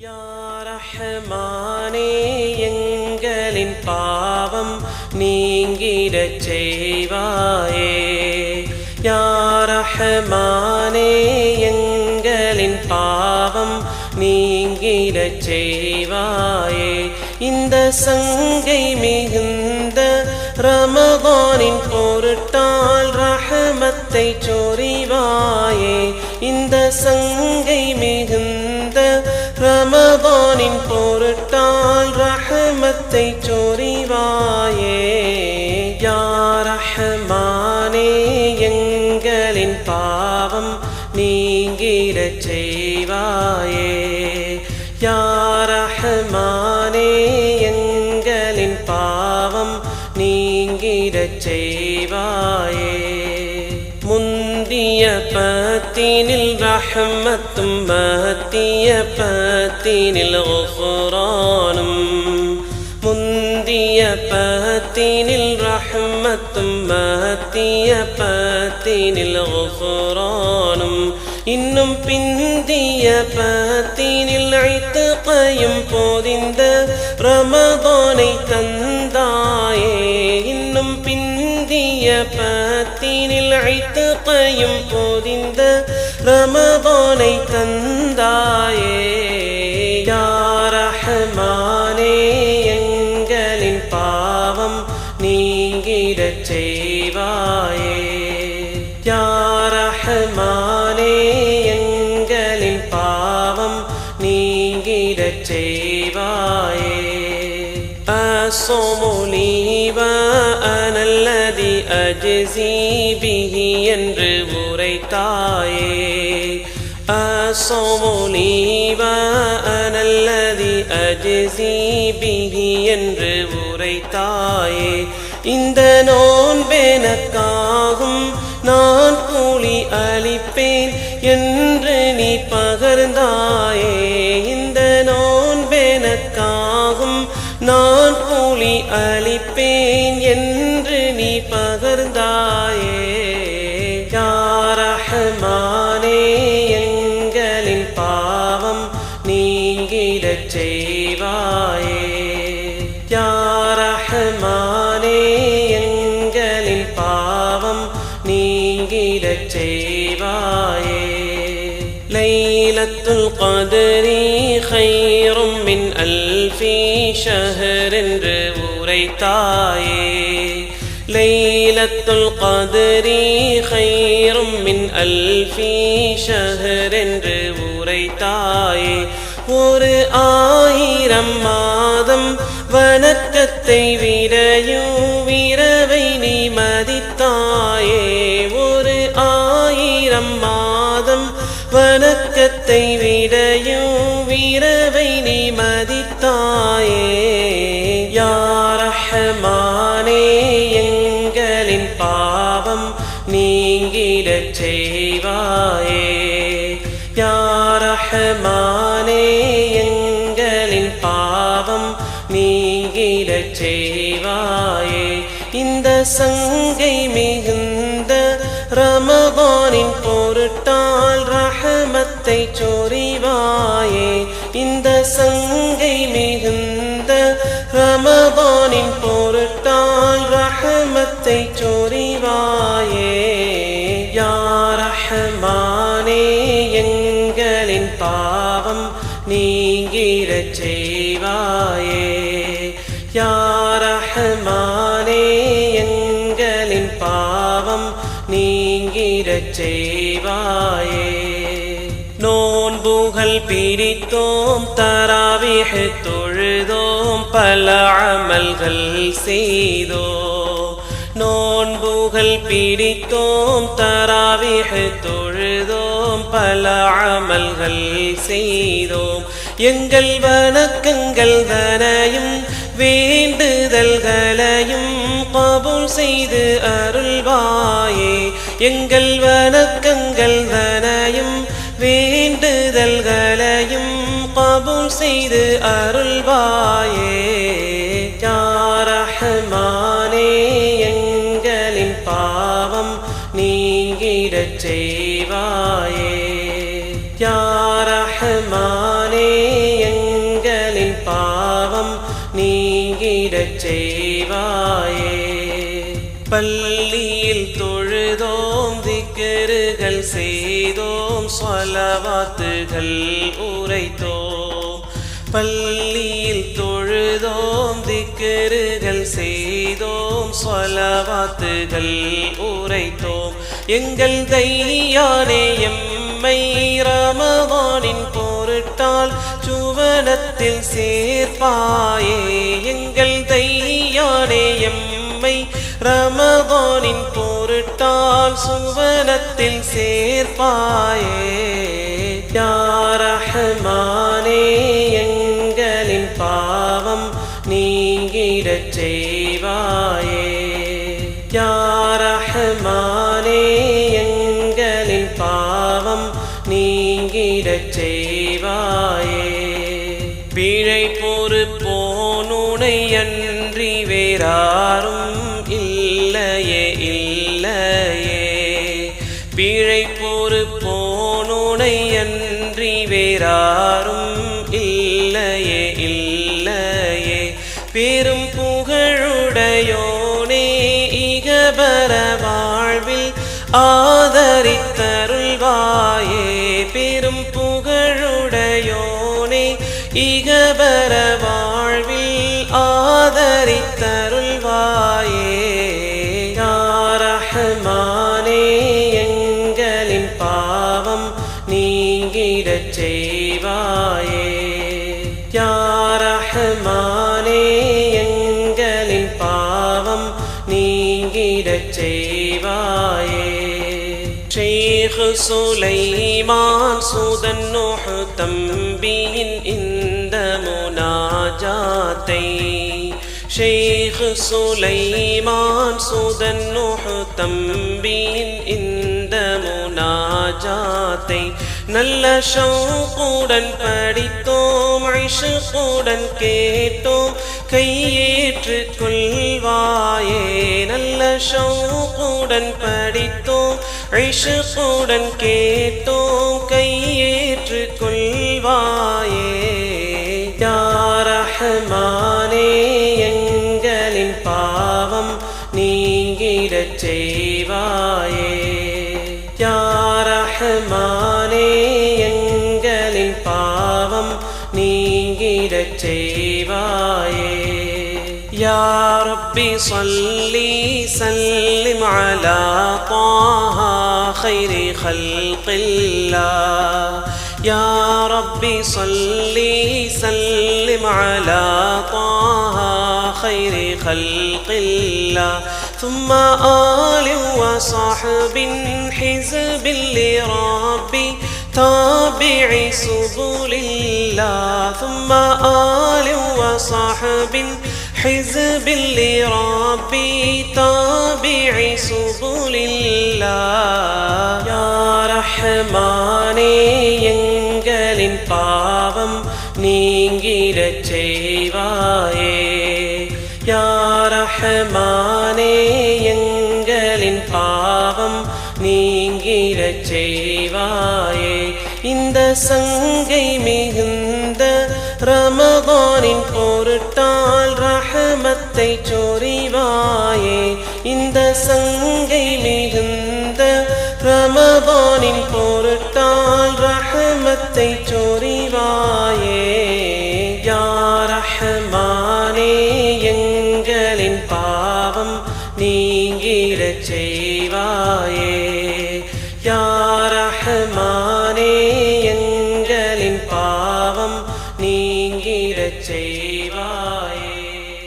யாரஹமானே எங்களின் பாவம் நீங்கிடச் செய்வாயே. யாரஹமானே எங்களின் பாவம் நீங்கிடச் செய்வாயே. இந்த சங்கை மிகுந்த ரமதானின் பொருட்டால் ரஹமத்தை சொறிவாயே இந்த சங்கை மிகுந்த ரமதானின் பொருட்டால் ரஹமத்தை சொறிவாயே. யா ரஹ்மானே எங்களின் பாவம் நீங்கிடச் செய்வாயே. யா ரஹ்மானே எங்களின் பாவம் நீங்கிடச் செய்வாயே. முந்திய பத்தினில் ரஹமத்தும் மத்திய பத்தினில் குரானும் முந்திய பத்தினில் ரஹமத்தும் மத்திய பத்தினில் குரானும் இன்னும் பிந்திய பத்தினில் ஐத்தகையும் போதிந்த ரமதானை தந்தாயே. இன்னும் பிந்திய பத்தினில் ரமதானை தந்தாயே. யாரஹமானே எங்களின் பாவம் நீங்கிடச் செய்வாயே. யாரஹமானே எங்களின் பாவம் நீங்கிடச் செய்வாயே. அசோமொழிவா அனல்லதி அஜிசி பிஹி என்று உரைத்தாயே. ரசோலி வானல்லதி அஜிசி பிஹி என்று உரைத்தாயே. இந்த நோன்பெனக்காகும் நான் கூலி அளிப்பேன் என்று நீ பகர்ந்தாயே. இந்த நோன்பெனக்காகும் நான் கூலி அளிப்பேன் என்று நீ பகர்ந்தாய். நீங்கிடச் செய்வாயே ليلة القدر خير من ألف شهر என்று உரைத்தாயே ليلة القدر خير من ألف شهر என்று உரைத்தாயே ஒரு ஆயிரம் மாதம் வணக்கத்தை வணக்கத்தை விடையும் வீரவை நீ மதித்தாயே. யா எங்களின் பாவம் நீங்கிடச் செய்வாயே. யா எங்களின் பாவம் நீங்கிடச் செய்வாயே. இந்த சங்கை மிகுந்த ரமபானின் பொருட்டால் ரஹமத்தை சொறிவாயே இந்த சங்கை மிகுந்த ரமபானின் பொருட்டால் ரஹமத்தை சொறிவாயே யார் ரஹமானே எங்களின் பாவம் நீங்கிடச் செய்வாயே. யார் ரஹமானே எங்களின் பாவம் நீங்கிடச் செய்வாயே. பிரித்தோம் தராவிக தொழுதோம் பல அமல்கள் செய்தோம். நோன்புகள் பிரித்தோம் தராவிக தொழுதோம் பல அமல்கள் செய்தோம். எங்கள் வணக்கங்கள் தனையும் வேண்டுதல்களையும் கபூல் செய்து அருள்வாயே. எங்கள் வணக்கங்கள் தனையும் வேண்டுதல்களையும் கபூல் செய்து அருள்வாயே. யாரஹமானே எங்களின் பாவம் நீங்கிடச் செய்வாயே. யாரஹமான சலவாத்துகள் உரைத்தோம். பள்ளியில் தொழுதோம் திக்கருகள் செய்தோம் சலவாத்துகள் உரைத்தோம். எங்கள் தையானே எம்மை ரமவானின் பொருட்டால் சுவனத்தில் சேர்ப்பாயே. எங்கள் தையானே எம்மை ரமவானின் சுவனத்தில் சேர்ப்பாயே. யாரஹமானே எங்களின் பாவம் நீங்கிடச் செய்வாயே. யாரஹமானே எங்களின் பாவம் நீங்கிடச் செய்வாயே. பிழை பொறுப்போனுனை அன்றி வேறாரும் இல்லையே இல்லை பொறுப்போனுனை வேறாரும் இல்லையே இல்லையே. பெரும் புகழுடையோனே இகபர வாழ்வில் ஆதரித்தருள்வாயே. பெரும் புகழுடையோனே இகபர வாழ் நீங்கிடச் செய்வாயே. யாரஹமானே எங்களின் பாவம் நீங்கிடச் செய்வாயே. ஷேக் சுலைமான் சுதன் தம்பியின் இந்த முனாஜாத்தை. ஷேக் சுலைமான் சுதன் தம்பியின் இந்த முனாஜாத்தை. நல்ல ஷௌக்குடன் படித்தோம் ஐஷுக்குடன் கேட்டோம் கையேற்று கொள்வாயே. நல்ல ஷௌக்குடன் படித்தோம் ஐஷுக்குடன் கேட்டோம் கையேற்று கொள்வாயே. யாரஹமானே எங்களின் பாவம் நீங்கிடச் செய்வாயே. يا ربي صلي سلم على طه خير خلق الله يا ربي صلي سلم على طه خير خلق الله ثم آل وصحب حزب لربي تابع سبل الله ثم آل وصحب حزب لربي تابع سبل الله يا رحمانே எங்களின் பாவம் நீங்கிடச் செய்வாயே சங்கை மிகுந்த ரமதானின் பொருட்டால் ரஹமத்தை சொரிவாயே. இந்த சங்கை மிகுந்த ரமதானின் பொருட்டால் ரஹமத்தை சொரிவாயே. யார் ரஹமா.